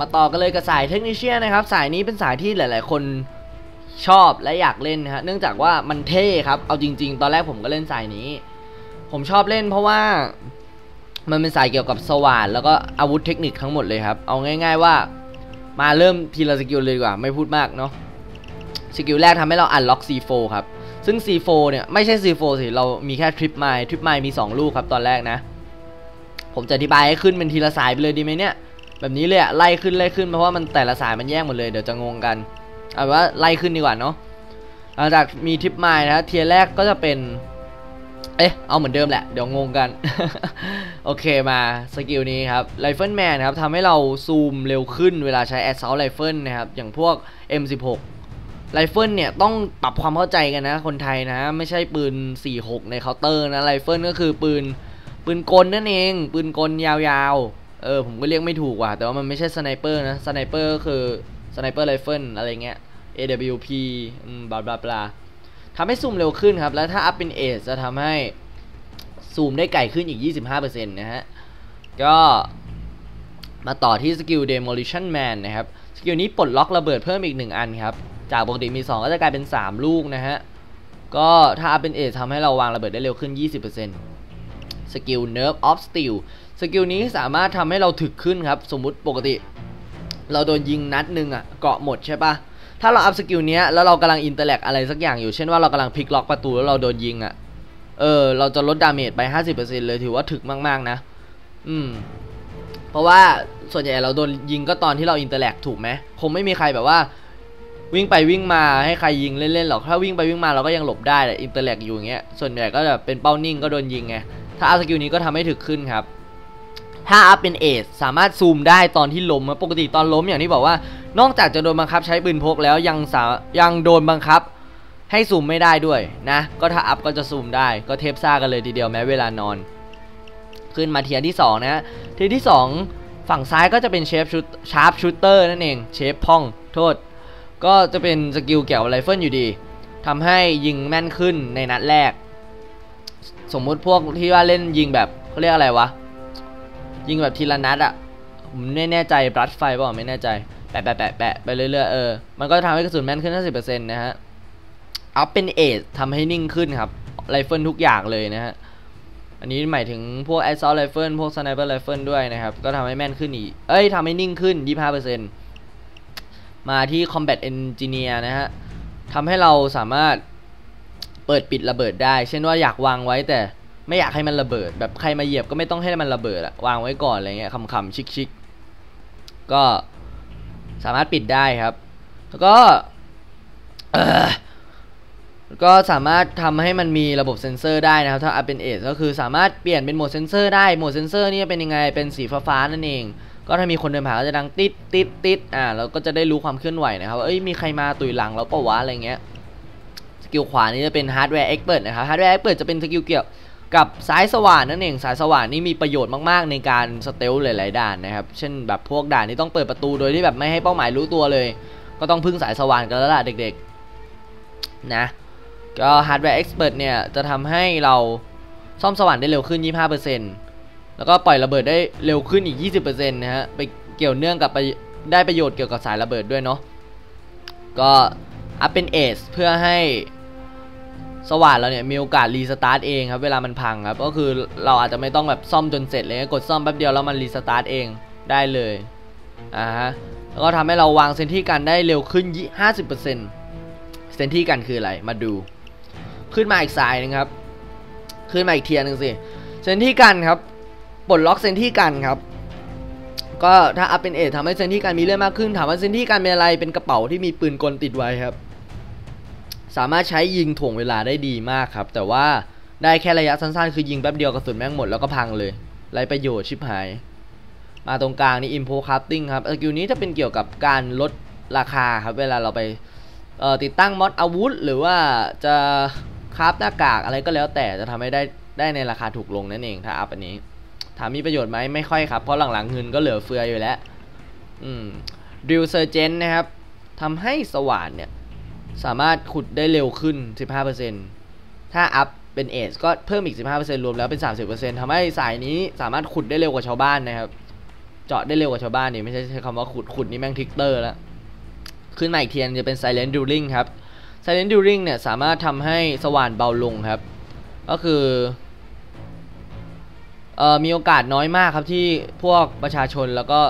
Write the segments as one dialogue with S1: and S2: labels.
S1: มาต่อกันเลยกับสายเทคนิชเชียนนะครับ สายนี้เป็นสายที่หลาย ๆ คนชอบและอยากเล่นนะฮะเนื่องจากว่ามันเท่ครับ เอาจริง ๆ ตอนแรกผมก็เล่นสายนี้ ผมชอบเล่นเพราะว่ามันเป็นสายเกี่ยวกับสว่านแล้วก็อาวุธเทคนิคทั้งหมดเลยครับ เอาง่าย ๆ ว่ามาเริ่มทีละสกิลเลยดีกว่า ไม่พูดมากเนาะสกิลแรกทำให้เราอันล็อก C4 ครับ ซึ่ง C4 เนี่ยไม่ใช่ C4 สิ เรามีแค่ทริปไมล์ทริปไมล์มี 2 ลูกครับตอนแรกนะ ผมจะอธิบายให้ขึ้นเป็นทีละสายไปเลยดีไหมเนี่ย แบบนี้เลยอะไล่ขึ้นไล่ขึ้นเพราะว่ามันแต่ละสายมันแยกหมดเลยเดี๋ยวจะงงกันเอาว่าไล่ขึ้นดีกว่าเนาะหลังจากมีทริปไมล์นะเทียแรกก็จะเป็น เอ๊ะเอาเหมือนเดิมแหละ เดี๋ยวงงกัน โอเคมาสกิลนี้ครับไรเฟิลแมนครับทำให้เราซูมเร็วขึ้นเวลาใช้แอ s ซ a u ลไรเฟิลนะครับ อย่างพวก M16 ไรเฟิลเนี่ยต้องปรับความเข้าใจกันนะคนไทยนะ ไม่ใช่ปืน 46 ในเคาน์เตอร์นะไรเฟิลก็คือปืนปืนกลนั่นเอง ปืนกลยาวๆ เออผมก็เรียกไม่ถูกว่ะ แต่ว่ามันไม่ใช่สไนเปอร์นะสไนเปอร์ก็คือสไนเปอร์ไรเฟิลอะไรเงี้ย AWP บลาบลาบลาทำให้ซูมเร็วขึ้นครับ แล้วถ้าอัพเป็นเอจะทำให้ซูมได้ไกลขึ้นอีก 25%นะฮะ ก็มาต่อที่สกิล Demolition Man นะครับ สกิลนี้ปลดล็อกระเบิดเพิ่มอีก 1 อันครับ จากปกติมี 2 ก็จะกลายเป็น 3 ลูกนะฮะ ก็ถ้าอัพเป็นเอทำให้เราวางระเบิดได้เร็วขึ้น 20% สกิล Nerve of Steel สกิลนี้สามารถทำให้เราถึกขึ้นครับ สมมุติปกติ เราโดนยิงนัดหนึ่งอะเกาะหมดใช่ปะถ้าเราอัพสกิลเนี้ยแล้วเรากำลังอินเตอร์แลกอะไรสักอย่างอยู่เช่นว่าเรากำลังพลิกล็อกประตูแล้วเราโดนยิงอะเออเราจะลดดาเมจไป 50%เลยถือว่าถึกมาก ๆ นะ อืม เพราะว่าส่วนใหญ่เราโดนยิงก็ตอนที่เราอินเตอร์แลกถูกไหมคงไม่มีใครแบบว่า วิ่งไปวิ่งมาให้ใครยิงเล่นๆหรอก ถ้าวิ่งไปวิ่งมาเราก็ยังหลบได้แต่อินเตอร์แลกอยู่อย่างเงี้ยส่วนใหญ่ก็จะเป็นเป้านิ่งก็โดนยิงไง ถ้าอัพสกิลนี้ก็ทำให้ถึกขึ้นครับ ถ้าอัพเป็นเอสสามารถซูมได้ตอนที่ล้มปกติตอนล้มอย่างที่บอกว่า นอกจากจะโดนบังคับใช้ปืนพกแล้วยังสายังโดนบังคับ ให้ซูมไม่ได้ด้วยนะ ก็ถ้าอัพก็จะซูมได้ก็เทปซ่ากันเลยทีเดียวแม้เวลานอน ขึ้นมาเทียร์ที่ 2 นะเทียร์ที่ 2 ฝั่งซ้ายก็จะเป็นเชฟชุดชาร์ปชูเตอร์นั่นเองเชฟพ่องโทษ ก็จะเป็นสกิลเกี่ยวไรเฟิลอยู่ดีทำให้ยิงแม่นขึ้นในนัดแรก สมมุติพวกที่ว่าเล่นยิงแบบเขาเรียกอะไรวะ ยิงแบบทีละนัดอะผมไม่แน่ใจบลัดไฟเปล่าไม่แน่ใจ แปะแปะแปะแปะไปเรื่อยๆเออมันก็ทำให้กระสุนแม่นขึ้น 50%นะฮะอัพเป็นเอททำให้นิ่งขึ้นครับไรเฟิลทุกอย่างเลยนะฮะอันนี้หมายถึงพวก assault rifle พวก sniper rifle ด้วยนะครับ ก็ทำให้แม่นขึ้นอีก เอ้ยทำให้นิ่งขึ้น 25%มาที่ combat engineer นะฮะทำให้เราสามารถ เปิดปิดระเบิดได้ เช่นว่าอยากวางไว้แต่ไม่อยากให้มันระเบิด แบบใครมาเหยียบก็ไม่ต้องให้มันระเบิดอะวางไว้ก่อนอะไรเงี้ยขำๆชิคๆก็สามารถปิดได้ครับ แล้วก็ก็สามารถทำให้มันมีระบบเซ็นเซอร์ได้นะครับถ้าเป็นเอก็คือสามารถเปลี่ยนเป็นโหมดเซ็นเซอร์ได้โหมดเซ็นเซอร์นี่เป็นยังไงเป็นสีฟ้าๆนั่นเอง ก็ถ้ามีคนเดินผ่านก็จะดังติดติดติดอ่าเราก็จะได้รู้ความเคลื่อนไหวนะครับว่าเอ้ยมีใครมาตุยหลังเราเปล่าวะอะไรเงี้ย กิลขวานี่จะเป็นฮาร์ดแวร์เอ็กเปิดนะครับฮาร์ดแวร์เอ็กเปิดจะเป็นสกิลเกี่ยวกับสายสว่านนั่นเองสายสว่านนี่มีประโยชน์มากๆ ในการสเตลหลายๆด่านนะครับเช่นแบบพวกด่านที่ต้องเปิดประตูโดยที่แบบไม่ให้เป้าหมายรู้ตัวเลย ก็ต้องพึ่งสายสว่านกันแล้วล่ะเด็กๆนะก็ฮาร์ดแวร์เอ็กซ์เพรสเนี่ยจะทำให้เราซ่อมสว่านได้เร็วขึ้น 25%แล้วก็ปล่อยระเบิดได้เร็วขึ้นอีก 20%นะฮะไปเกี่ยวเนื่องกับไปได้ประโยชน์เกี่ยวกับสายระเบิดด้วยเนาะก็อัพเป็นเอสเพื่อให้ สว่านเราเนี่ยมีโอกาสรีสตาร์ทเองครับเวลามันพังครับก็คือเราอาจจะไม่ต้องแบบซ่อมจนเสร็จเลยกดซ่อมแป๊บเดียวแล้วมันรีสตาร์ทเองได้เลยอ่าฮะแล้วก็ทำให้เราวางเซนที่กันได้เร็วขึ้น 50%เซนที่กันคืออะไรมาดู ขึ้นมาอีกสายนึงครับ ขึ้นมาอีกเทียร์หนึงสิเซนที่กันครับปลดล็อกเซนที่กันครับก็ถ้าอัพเป็นเอททำให้เซนที่กันมีเลื่อนมากขึ้นถามว่าเซนที่กันเป็นอะไรเป็นกระเป๋าที่มีปืนกลติดไว้ครับ สามารถใช้ยิงถ่วงเวลาได้ดีมากครับ แต่ว่าได้แค่ระยะสั้นๆ คือยิงแป๊บเดียวกระสุนแม่งหมดแล้วก็พังเลยไรประโยชน์ชิบหาย มาตรงกลางนี่ Impo Crafting ครับสกิลนี้จะเป็นเกี่ยวกับการลดราคาครับ เวลาเราไปติดตั้งมอดอาวุธ หรือว่าจะคราฟหน้ากากอะไรก็แล้วแต่จะทำให้ได้ได้ในราคาถูกลงนั่นเองถ้าอัพอันนี้ ถามมีประโยชน์ไหมไม่ค่อยครับ เพราะหลังๆเงินก็เหลือเฟืออยู่แล้ว อืมดิวเซอร์เจนนะครับทำให้สว่านเนี่ย สามารถขุดได้เร็วขึ้น 15%ถ้าอัพเป็นเอสก็เพิ่มอีก 15%รวมแล้วเป็น 30%ทำให้สายนี้สามารถขุดได้เร็วกว่าชาวบ้านนะครับ เจาะได้เร็วกว่าชาวบ้านนี่ไม่ใช่ใช้คำว่าขุดขุดนี่แม่งทิกเตอร์แล้ว ขึ้นมาอีกเทียนจะเป็น Silent Dueling ครับ Silent Dueling เนี่ยสามารถทำให้สว่านเบาลงครับ ก็คือเอ่อมีโอกาสน้อยมากครับที่พวกประชาชนแล้วก็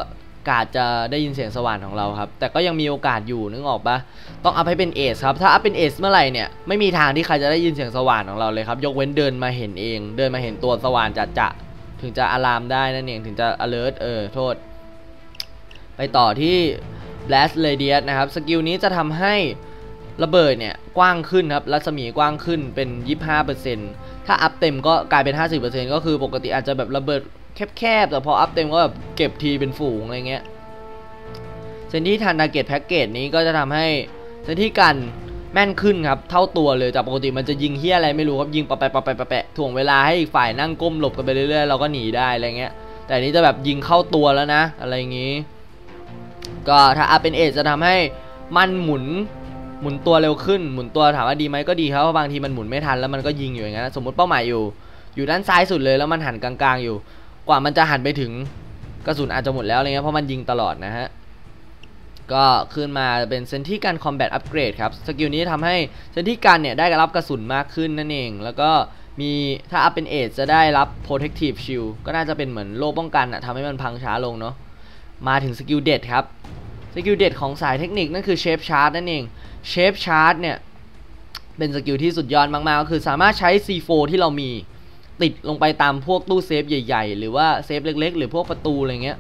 S1: กาดจะได้ยินเสียงสว่านของเราครับ แต่ก็ยังมีโอกาสอยู่นึกออกปะต้องอัพให้เป็นเอสครับ ถ้าอัพเป็นเอสเมื่อไหร่เนี่ยไม่มีทางที่ใครจะได้ยินเสียงสว่านของเราเลยครับ ยกเว้นเดินมาเห็นเอง เดินมาเห็นตัวสว่านจัดจะถึงจะอะลามได้นั่นเองถึงจะ alert เออโทษ ไปต่อที่ blast radius นะครับ สกิลนี้จะทำให้ระเบิดเนี่ยกว้างขึ้นครับ รัศมีกว้างขึ้นเป็น 25%ถ้าอัพเต็มก็กลายเป็น 50%ก็คือปกติอาจจะแบบระเบิด แคบๆแต่พออัพเต็มก็แบบเก็บทีเป็นฝูงอะไรเงี้ยเซนที่ทันดาเกตแพ็กเกจนี้ก็จะทำให้เซนที่กันแม่นขึ้นครับ เท่าตัวเลยจากปกติมันจะยิงเฮี้ยอะไรไม่รู้ครับยิงปะแปะปะแปะปะแปะถ่วงเวลาให้อีกฝ่ายนั่งก้มหลบกันไปเรื่อยๆเราก็หนีได้อะไรเงี้ย แต่อันนี้จะแบบยิงเข้าตัวแล้วนะ อะไรอย่างงี้ ก็ถ้าอัพเป็นเอจะทำให้มันหมุนหมุนตัวเร็วขึ้นหมุนตัวถามว่าดีไหมก็ดีครับเพราะบางทีมันหมุนไม่ทันแล้วมันก็ยิงอยู่อย่างนั้นสมมติเป้าหมายอยู่ อยู่ด้านซ้ายสุดเลยแล้วมันหันกลางๆอยู่ กว่ามันจะหันไปถึงกระสุนอาจจะหมดแล้วอะไรเงี้ยเพราะมันยิงตลอดนะฮะ ก็ขึ้นมาเป็นเซนที่การคอมแบทอัปเกรดครับ สกิลนี้ทำให้เซนที่การเนี่ยได้รับกระสุนมากขึ้นนั่นเอง แล้วก็มีถ้าอัพเป็นเอจจะได้รับ protective shield ก็น่าจะเป็นเหมือนโล่ป้องกันอะทำให้มันพังช้าลงเนาะ มาถึงสกิลเด็ดครับ สกิลเด็ดของสายเทคนิคนั่นคือเชฟชาร์ t นั่นเอง เชฟชาร์ t เนี่ยเป็นสกิลที่สุดยอดมากๆ ก็คือสามารถใช้ C4 ที่เรามี ติดลงไปตามพวกตู้เซฟใหญ่ ๆ หรือว่าเซฟเล็ก ๆ หรือพวกประตูอะไรเงี้ย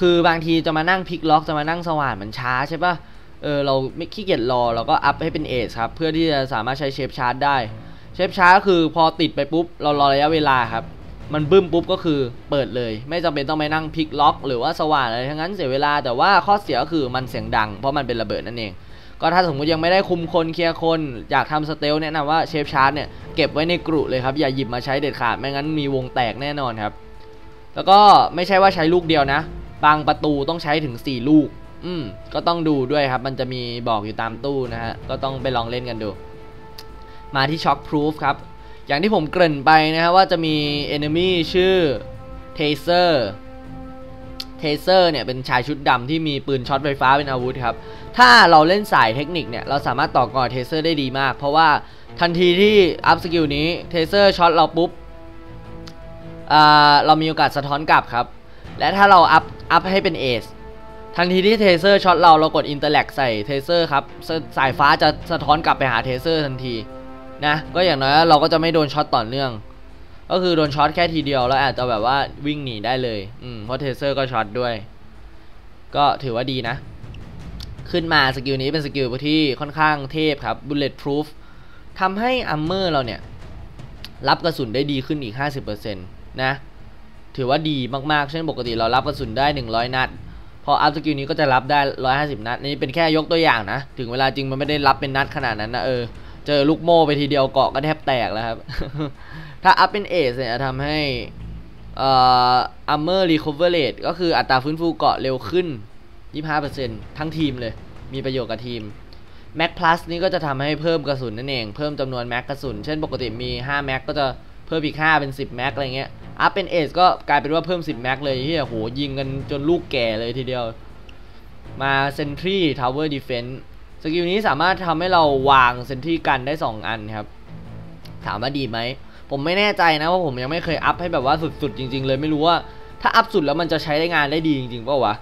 S1: คือบางทีจะมานั่งพลิกล็อกจะมานั่งสว่านมันช้าใช่ปะเออเราไม่ขี้เกียจรอเราก็อัพให้เป็นเอชครับ เพื่อที่จะสามารถใช้เชฟชาร์ t ได้ เชฟชาร์ t ก็คือพอติดไปปุ๊บ เรารอระยะเวลาครับ มันบึ้มปุ๊บก็คือเปิดเลย ไม่จำเป็นต้องไปนั่งพลิกล็อก หรือว่าสว่านอะไรทั้งนั้นเสียเวลาแต่ว่าข้อเสียก็คือมันเสียงดัง เพราะมันเป็นระเบิดนั่นเอง ก็ถ้าสมมติยังไม่ได้คุมคนเคลียร์คนอยากทำสเตลแนะนำว่าเชฟชาร์ t เนี่ยเก็บไว้ในกรุเลยครับอย่าหยิบมาใช้เด็ดขาดไม่งั้นมีวงแตกแน่นอนครับ แล้วก็ไม่ใช่ว่าใช้ลูกเดียวนะ บางประตูต้องใช้ถึง 4 ลูก อืมก็ต้องดูด้วยครับ มันจะมีบอกอยู่ตามตู้นะฮะก็ต้องไปลองเล่นกันดู มาที่ช็อคพรูฟครับอย่างที่ผมเกริ่นไปนะฮะว่าจะมี enemy ชื่อ Taser Taser เนี่ยเป็นชายชุดดำที่มีปืนช็อตไฟฟ้าเป็นอาวุธครับ ถ้าเราเล่นสายเทคนิคเนี่ยเราสามารถต่อกร Taser ได้ดีมาก เพราะว่าทันทีที่อัพสกิลนี้ Taser ช็อตเราปุ๊บอ่าเรามีโอกาสสะท้อนกลับครับ และถ้าเราอัพอัพให้เป็นเอสทันทีที่เทเซอร์ช็อตเราเรากดอินเตอร์แลกใส่เทเซอร์ครับสสายฟ้าจะสะท้อนกลับไปหาเทเซอร์ทันทีนะก็อย่างน้อยเราก็จะไม่โดนช็อตต่อเนื่อง ก็คือโดนช็อตแค่ทีเดียวแล้วอาจจะแบบว่าวิ่งหนีได้เลย อืมเพราะเทเซอร์ก็ช็อตด้วย ก็ถือว่าดีนะ ขึ้นมาสกิลนี้เป็นสกิลที่ค่อนข้างเทพครับ bullet proof ทำให้อัมเมอร์เราเนี่ย รับกระสุนได้ดีขึ้นอีก 50%นะ ถือว่าดีมากๆ เช่นปกติเรารับกระสุนได้ 100 นัด พออัพสกิลนี้ก็จะรับได้ 150 นัด นี่เป็นแค่ยกตัวอย่างนะ ถึงเวลาจริงมันไม่ได้รับเป็นนัดขนาดนั้นนะเออ เจอลูกโม่ไปทีเดียวเกาะก็แทบแตกแล้วครับ ถ้าอัพเป็นเอสเนี่ยจะทำให้อ่อ armor recover rate ก็คืออัตราฟื้นฟูเกาะเร็วขึ้น 25%ทั้งทีมเลย มีประโยชน์กับทีม Mac Plus นี่ก็จะทำให้เพิ่มกระสุนนั่นเอง เพิ่มจำนวนแม็กกระสุน เช่นปกติมี 5 แม็กก็จะเพิ่มอีก 5 เป็น 10 แม็กอะไรเงี้ย อัพเป็นเอสก็กลายเป็นว่าเพิ่ม 10 แม็กเลยที่โหยิงกันจนลูกแก่เลยทีเดียว มา Sentry Tower Defense สกิลนี้สามารถทำให้เราวางเซนทรีกันได้ 2 อันครับ ถามว่าดีไหม ผมไม่แน่ใจนะเพราะผมยังไม่เคยอัพให้แบบว่าสุดๆจริง ๆ เลยไม่รู้ว่า ถ้าอัพสุดแล้วมันจะใช้ได้งานได้ดีจริงๆเปล่าวะ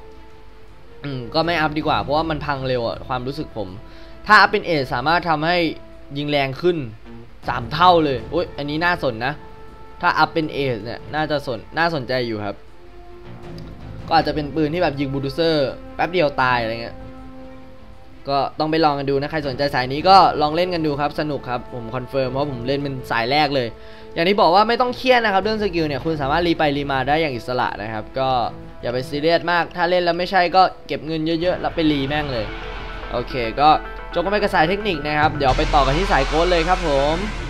S1: อืมก็ไม่อัพดีกว่าเพราะว่ามันพังเร็วอะความรู้สึกผม ถ้าอัพเป็นเอสามารถทำให้ยิงแรงขึ้น 3 เท่าเลยโอ้ยอันนี้น่าสนนะ ถ้าอัพเป็นเอสเนี่ยน่าจะสนน่าสนใจอยู่ครับ ก็อาจจะเป็นปืนที่แบบยิงบูดูเซอร์แป๊บเดียวตายอะไรเงี้ย ก็ต้องไปลองกันดูนะใครสนใจสายนี้ก็ลองเล่นกันดูครับสนุกครับผมคอนเฟิร์มเพราะผมเล่นเป็นสายแรกเลย อย่างที่บอกว่าไม่ต้องเครียดนะครับเรื่องสกิลเนี่ยคุณสามารถรีไปรีมาได้อย่างอิสระนะครับ ก็อย่าไปซีเรียสมาก ถ้าเล่นแล้วไม่ใช่ก็เก็บเงินเยอะๆแล้วไปรีแม่งเลยโอเค ก็จบกันไปกับสายเทคนิคนะครับ เดี๋ยวไปต่อกันที่สายโค้ดเลยครับผม